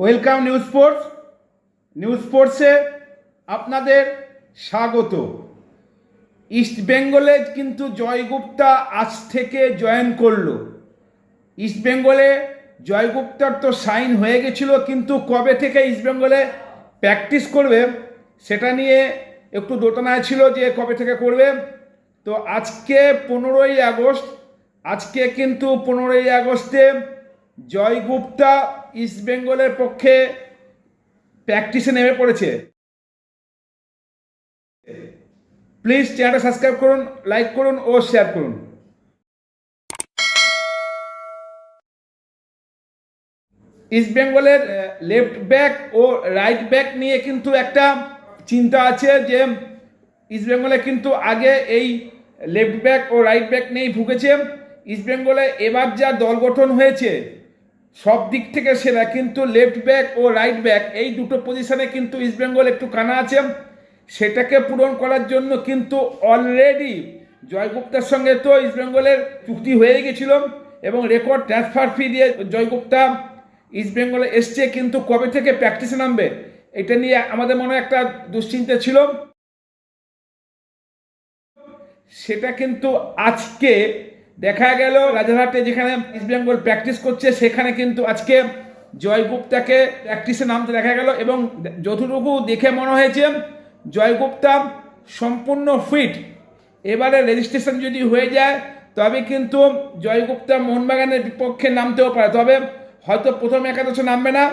Welcome news sports. News স্পোর্টসে আপনাদের স্বাগত। ইস্ট বেঙ্গলে কিন্তু জয়গুপ্তা আজ থেকে জয়েন করল। ইস্ট বেঙ্গলে জয়গুপ্তার তো সাইন হয়ে গেছিল, কিন্তু কবে থেকে ইস্ট বেঙ্গলে প্র্যাকটিস করবে সেটা নিয়ে একটু দোটানায় ছিল যে কবে থেকে করবে। তো আজকে পনেরোই আগস্ট, আজকে কিন্তু পনেরোই আগস্টে জয়গুপ্তা ইস্ট বেঙ্গলের পক্ষে প্র্যাকটিসে নেমে পড়েছে। প্লিজ চ্যানেলটা সাবস্ক্রাইব করুন লাইক করুন ও শেয়ার করুন। ইস্ট বেঙ্গলের লেফট ব্যাক ও রাইট ব্যাক নিয়ে কিন্তু একটা চিন্তা আছে যে ইস্ট বেঙ্গলে কিন্তু আগে এই লেফট ব্যাক ও রাইট ব্যাক নিয়েই ভুগেছে। ইস্ট বেঙ্গলে এবার যা দল গঠন হয়েছে সব দিক থেকে সেরা, কিন্তু লেফট ব্যাক ও রাইট ব্যাক এই দুটো পজিশনে কিন্তু ইস্ট বেঙ্গল একটু কানা আছে। সেটাকে পূরণ করার জন্য কিন্তু অলরেডি জয়গুপ্তার সঙ্গে তো ইস্ট বেঙ্গলের চুক্তি হয়ে গেছিল এবং রেকর্ড ট্রান্সফার ফি দিয়ে জয়গুপ্তা ইস্ট বেঙ্গলে এসছে, কিন্তু কবে থেকে প্র্যাকটিসে নামবে, এটা নিয়ে আমাদের মনে একটা দুশ্চিন্তা ছিল। সেটা কিন্তু আজকে দেখা গেল, রাজারহাটে যেখানে ইস্ট বেঙ্গল প্র্যাকটিস করছে, সেখানে কিন্তু আজকে জয়গুপ্তাকে প্র্যাকটিসে নামতে দেখা গেল এবং যতটুকু দেখে মনে হয়েছে, জয়গুপ্তা সম্পূর্ণ ফিট এবারে রেজিস্ট্রেশন যদি হয়ে যায়, তবে কিন্তু জয়গুপ্তা মোহনবাগানের বিপক্ষে নামতেও পারে। তবে হয়তো প্রথম একাদশে নামবে না।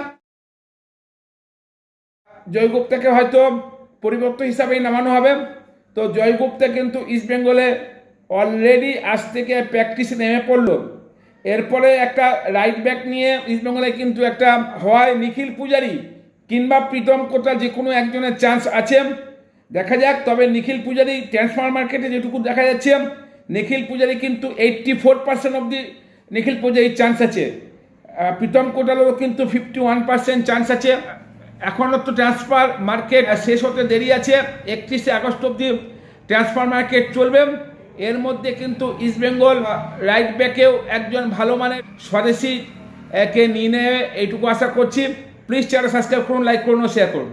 জয়গুপ্তাকে হয়তো পরিবর্তন হিসাবেই নামানো হবে। তো জয়গুপ্তা কিন্তু ইস্ট বেঙ্গলে অলরেডি আজ থেকে প্র্যাকটিসে নেমে পড়ল। এরপরে একটা রাইট ব্যাক নিয়ে ইস্ট বেঙ্গলে কিন্তু একটা হয় নিখিল পূজারি কিংবা প্রীতম কোটাল যে কোনো একজনের চান্স আছে। দেখা যাক, তবে নিখিল পূজারি ট্রান্সফার মার্কেটে যেটুকু দেখা যাচ্ছে, নিখিল পূজারি কিন্তু এইট্টি ফোর পার্সেন্ট অবধি নিখিল পূজারির চান্স আছে। প্রীতম কোটালেরও কিন্তু ফিফটি ওয়ান পার্সেন্ট চান্স আছে। এখনও তো ট্রান্সফার মার্কেট শেষ হতে দেরি আছে, একত্রিশে আগস্ট অবধি ট্রান্সফার মার্কেট চলবে। এর মধ্যে কিন্তু ইস্টবেঙ্গল রাইট ব্যাকেও একজন ভালো মানের স্বদেশি, একে নিয়ে নেয় এইটুকু আশা করছি। প্লিজ চ্যানেল সাবস্ক্রাইব করুন লাইক করুন ও শেয়ার করুন।